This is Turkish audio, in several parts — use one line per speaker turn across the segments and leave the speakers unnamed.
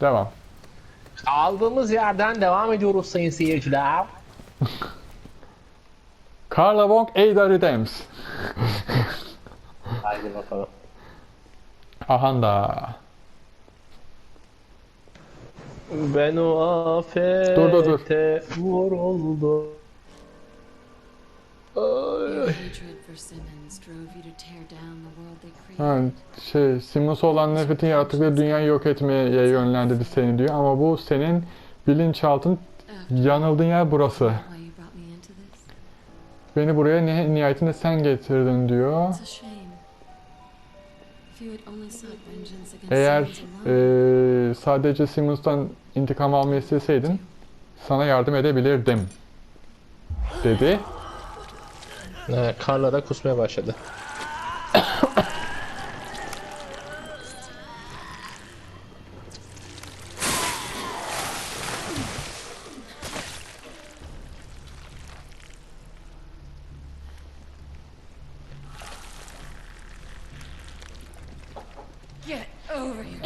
Devam.
Aldığımız yerden devam ediyoruz sayın seyirciler.
Carla Wong Ada Redeems.
Haydi bakalım.
Ahanda.
Ben o afete
Dur, dur, dur.
vuruldum.
Your hatred for Simmons
Ha, şey, Simmons'a olan nefretin yarattıkları dünyayı yok etmeye yönlendirdi seni diyor. Ama bu senin bilinçaltın yanıldığın yer burası. Beni buraya ni- nihayetinde sen getirdin diyor. Eğer eee, sadece Simmons'tan intikam almayı isteseydin sana yardım edebilirdim. Dedi.
He, Karla da kusmaya başladı.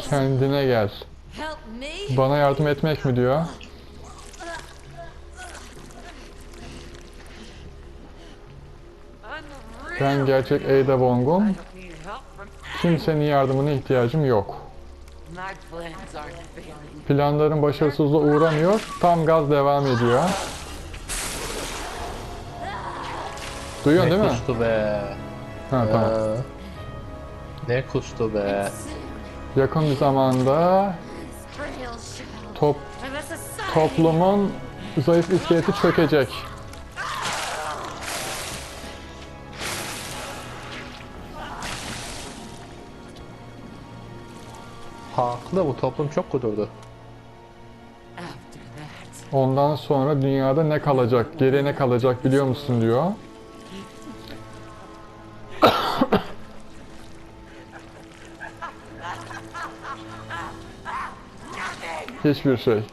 Kendine gel. Bana yardım etmek mi diyor. Ben gerçek Ada Wong'um. Kimsenin yardımına ihtiyacım yok. Planların başarısızlığa uğramıyor. Tam gaz devam ediyor. Duyuyorsun
Ne
değil mi?
kustu be.
Ha tamam.
Ee, ne kustu be.
Yakın bir zamanda top, toplumun zayıf iskeleti çökecek.
Haklı bu toplum çok kudurdu.
Ondan sonra dünyada ne kalacak, geriye ne kalacak biliyor musun diyor. Hiçbir şey.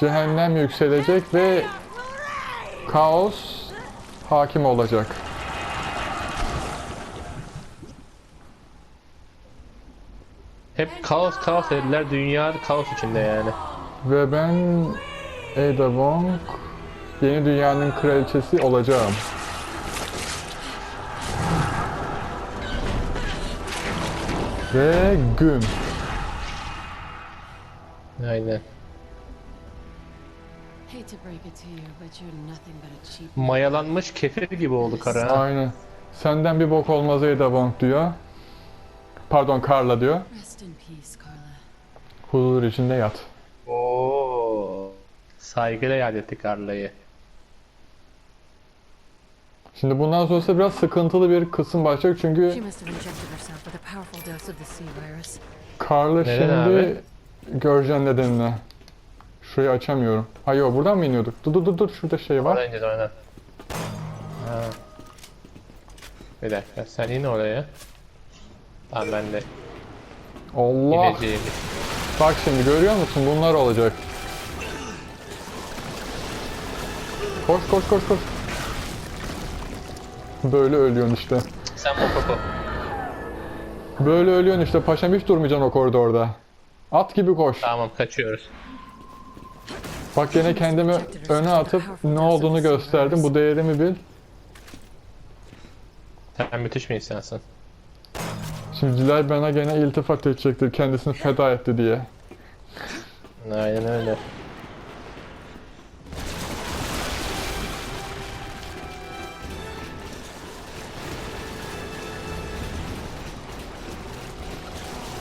Cehennem yükselecek ve kaos hakim olacak.
Hep kaos kaos dediler. Dünya kaos içinde yani.
Ve ben Ada Wong yeni dünyanın kraliçesi olacağım. Ve güm.
Aynen.
Hate to break it to you, but you're nothing but a cheap.
Mayalanmış kefir gibi oldu kara.
Aynen. Senden bir bok olmaz Ada Wong diyor. Pardon Carla diyor. Huzur içinde yat.
Oo. Saygıyla yad ettik Karla'yı.
Şimdi bundan sonrası biraz sıkıntılı bir kısım başlayacak çünkü. Carla
Neden
şimdi
abi?
göreceksin nedenini. Şurayı açamıyorum. Ha yok buradan mı iniyorduk? Dur dur dur dur şurada şey var.
Oradan ineceğiz aynen. Ha. Bir dakika sen in oraya. Tamam ben de
Allah.
ineceğim.
Bak şimdi görüyor musun? Bunlar olacak. Koş koş koş koş. Böyle ölüyorsun işte.
Sen Mokoko.
Böyle ölüyorsun işte. Paşam hiç durmayacaksın o koridorda. At gibi koş.
Tamam kaçıyoruz.
Bak gene kendimi öne atıp ne olduğunu gösterdim. Bu değerimi bil.
Sen müthiş bir insansın.
Şimdi Dilay bana gene iltifat edecektir kendisini feda etti diye.
Aynen öyle.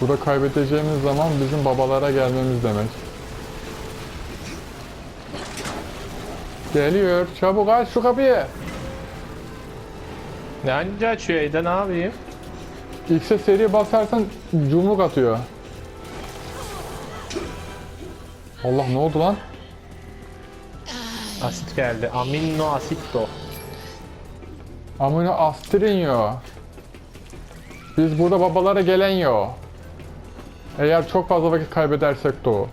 Burada kaybedeceğimiz zaman bizim babalara gelmemiz demek. Geliyor. Çabuk aç şu kapıyı.
Ne anca açıyor Eda ne yapayım?
X'e seri basarsan cumluk atıyor. Allah ne oldu lan?
Asit geldi. Amino asitto.
Amına astirin yo. Biz burada babalara gelen yo. Eğer çok fazla vakit kaybedersek de o.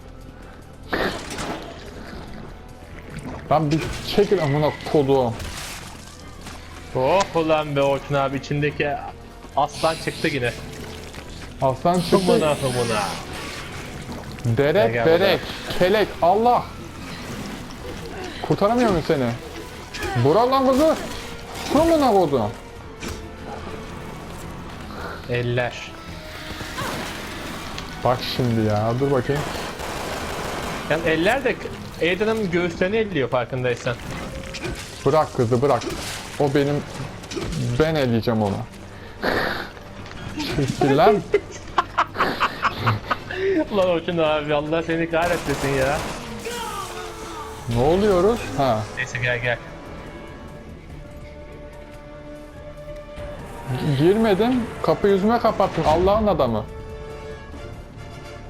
Lan bir çekil amına kodum.
Oh ulan be Orçun abi içindeki aslan çıktı yine.
Aslan çıktı.
Humuna humuna.
Derek,
gel
derek, kelek, Allah. Kurtaramıyor muyum seni? Bura lan kızı. Kurumuna koydum.
Eller.
Bak şimdi ya, dur bakayım.
Yani eller de Aiden'ın göğüslerini elliyor farkındaysan.
Bırak kızı, bırak. O benim, ben eleyeceğim onu. Çekil lan.
Ulan Orçun abi Allah seni kahretmesin ya.
Ne oluyoruz? Ha.
Neyse gel gel.
Girmedim. Kapı yüzüme kapattın. Allah'ın adamı.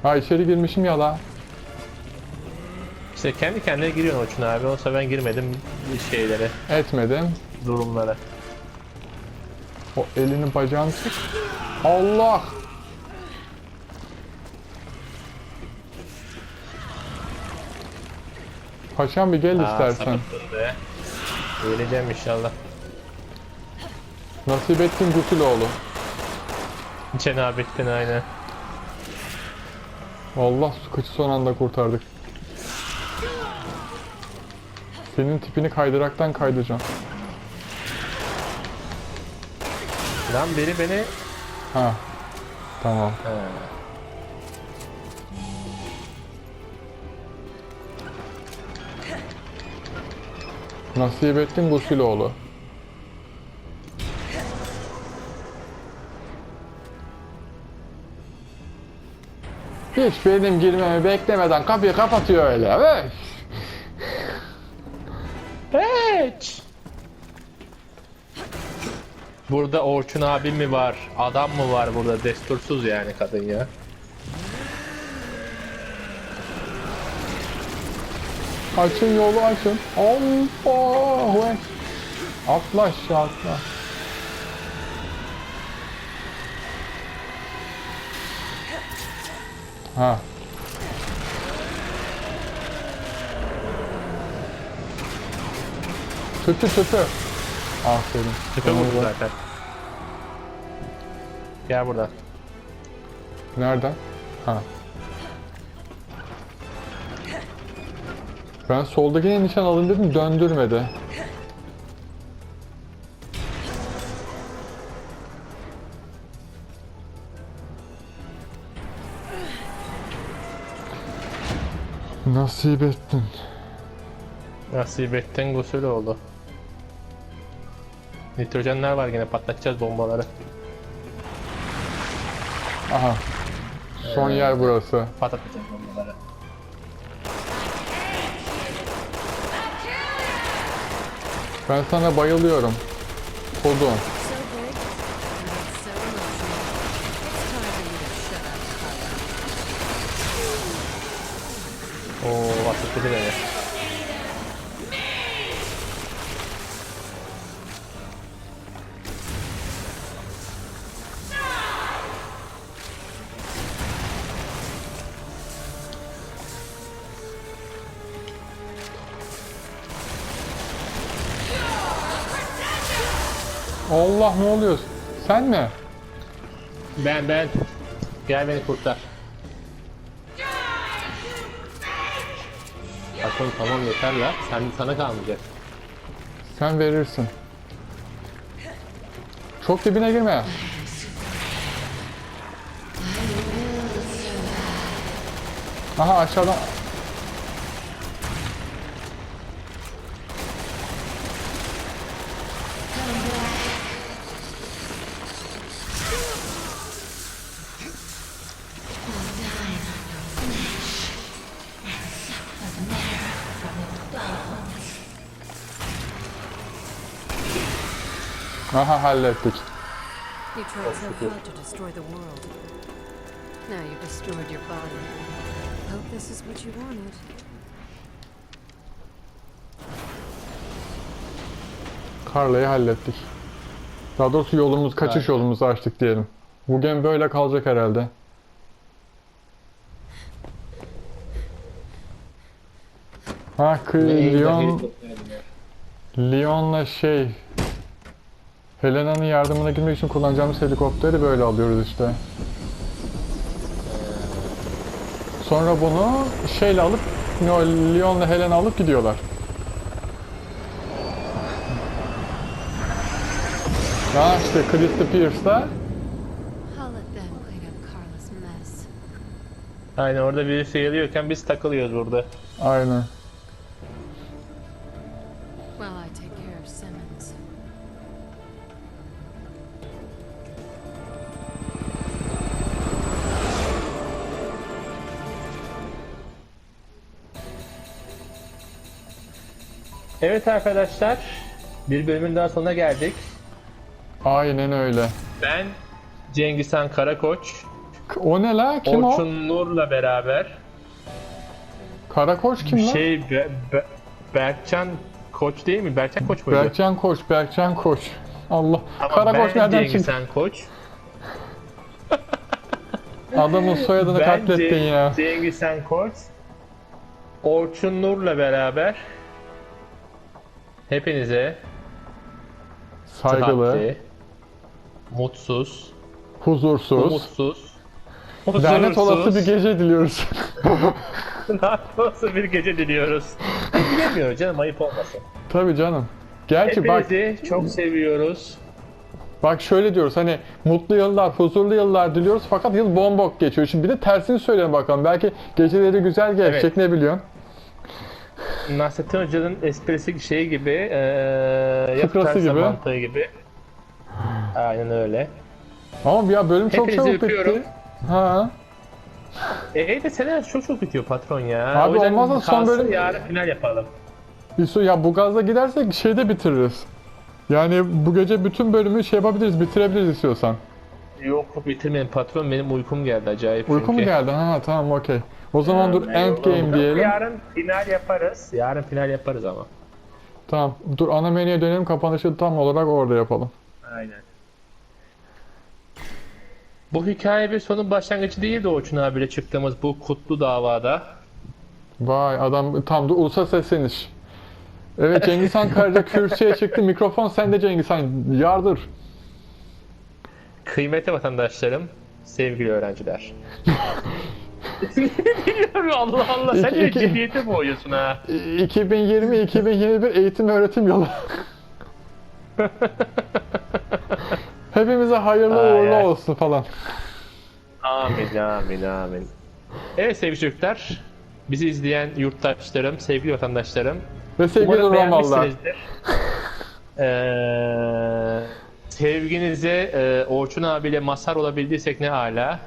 Ha içeri girmişim ya la.
İşte kendi kendine giriyorsun Orçun abi. Olsa ben girmedim şeylere,
Etmedim.
durumlara.
O elini bacağını çek. Allah. Paşam bir gel
Aa,
istersen.
sapıttın be. İnşallah.
Nasip ettin Gusuloğlu.
Cenabettin aynen.
Allah su kaçı son anda kurtardık. Senin tipini kaydıraktan kaydıracağım.
Lan biri beni...
Ha. Tamam.
Ha.
Nasip ettin Gusuloğlu. Hiç benim girmemi beklemeden kapıyı kapatıyor öyle. Evet.
Hiç. Burada Orçun abi mi var? Adam mı var burada? Destursuz yani kadın ya.
Açın yolu açın. Allahu Ekber. Atla aşağı atla. Ha. Tütü tütü. Aferin.
Tüpe
Onu
vurdu
da-
zaten. Gel buradan.
Nereden? Ha. Ben soldakine nişan alın dedim döndürmedi. Nasip ettin.
Nasibettin gusül oldu. Nitrojenler var gene patlatacağız bombaları.
Aha. Son yer burası.
Patlatacağız bombaları.
Ben sana bayılıyorum. Kodum.
So big, and
Allah ne oluyor? Sen mi?
Ben ben. Gel beni kurtar. Bakın tamam yeter la. Sen sana kalmayacak.
Sen verirsin. Çok dibine girme. Aha aşağıdan. Aha hallettik.
You tried so hard to destroy the world. Now you've restored your body. Hope this is what you wanted.
Carla'yı hallettik. Daha doğrusu yolumuz, kaçış yolumuzu açtık diyelim. Bu game böyle kalacak herhalde. Ha, Leon, Leon'la şey... Helena'nın yardımına girmek için kullanacağımız helikopteri böyle alıyoruz işte. Sonra bunu şeyle alıp Leon'la Helen alıp gidiyorlar. Ha işte Christy Pierce'da.
Aynen orada biri sıyırıyorken biz takılıyoruz burada.
aynen.
While I take care of Simmons.
Evet arkadaşlar. Bir bölümün daha sonuna geldik.
Aynen öyle.
Ben Cengizhan Karakoç,
O ne la? Kim o?
Orçun Nur'la beraber
Karakoç kim lan?
şey Be- Be- Berkcan Koç değil mi? Berkcan Koç muydu?
Berkcan Koç, Berkcan Koç. Allah.
Ama
Karakoç
ben
nereden çıktı?
Cengizhan Koç.
Adamın soyadını
Ben
katlettin ya.
Cengizhan Koç. Orçun Nur'la beraber hepinize
Saygılı,
sıhhatli, mutsuz,
huzursuz,
umutsuz,
lanet olası bir gece diliyoruz.
lanet olası bir gece diliyoruz. Bilemiyorum canım ayıp olmasın.
Tabii canım. Gerçi bak
Hepinizi çok seviyoruz.
bak şöyle diyoruz hani mutlu yıllar, huzurlu yıllar diliyoruz fakat yıl bombok geçiyor. Şimdi bir de tersini söyleyelim bakalım. Belki geceleri güzel geçecek
Evet.
ne biliyorsun?
Nasrettin Hoca'nın esprisi şey gibi, ya
Fıkrası gibi.
mantığı gibi. Aynen öyle.
Ama ya bölüm çok
Hepinizi
çabuk
öpüyorum.
bitti. Ha.
E de sene çok çok bitiyor patron ya.
Abi
o yüzden
son
kalsın,
bölüm-
yarın final yapalım.
Su ya bu gazla gidersek şeyde bitiririz. Yani bu gece bütün bölümü şey yapabiliriz, bitirebiliriz istiyorsan.
Yok bitirmeyin patron benim uykum geldi acayip
Uyku mu
çünkü.
geldi? Ha tamam okey. O zaman dur endgame diyelim.
Yarın final yaparız. Yarın final yaparız ama.
Tamam. Dur ana menüye dönelim. Kapanışı tam olarak orada yapalım.
Aynen. Bu hikaye bir sonun başlangıcı değildi Orçun abiyle çıktığımız bu kutlu davada.
Vay adam tam da ulusa sesleniş. Evet Cengiz Han Karaca kürsüye çıktı. Mikrofon sende Cengiz Han. Yardır.
Kıymetli vatandaşlarım, sevgili öğrenciler. Biliyorum Allah Allah sen
iki-
ciddiyete boğuyorsun ha.
2020-2021 eğitim öğretim yılı. Hepimize hayırlı
Ay,
uğurlu
ay.
olsun falan.
Amin amin amin. Evet sevgili çocuklar, bizi izleyen yurttaşlarım, sevgili vatandaşlarım.
Ve sevgili
Umarım
Romalılar.
beğenmişsinizdir. Ee, sevginize e, Orçun abiyle mazhar olabildiysek ne ala.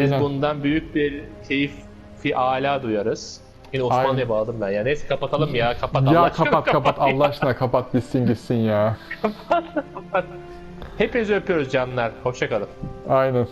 Biz bundan büyük bir keyif fi ala duyarız. Yine Osmanlı'ya bağladım ben ya. Neyse kapatalım ya. Kapat Allah
Ya
aşkına,
kapat kapat Allah aşkına kapat bitsin gitsin ya.
Hepinizi öpüyoruz canlar. Hoşçakalın.
Aynen.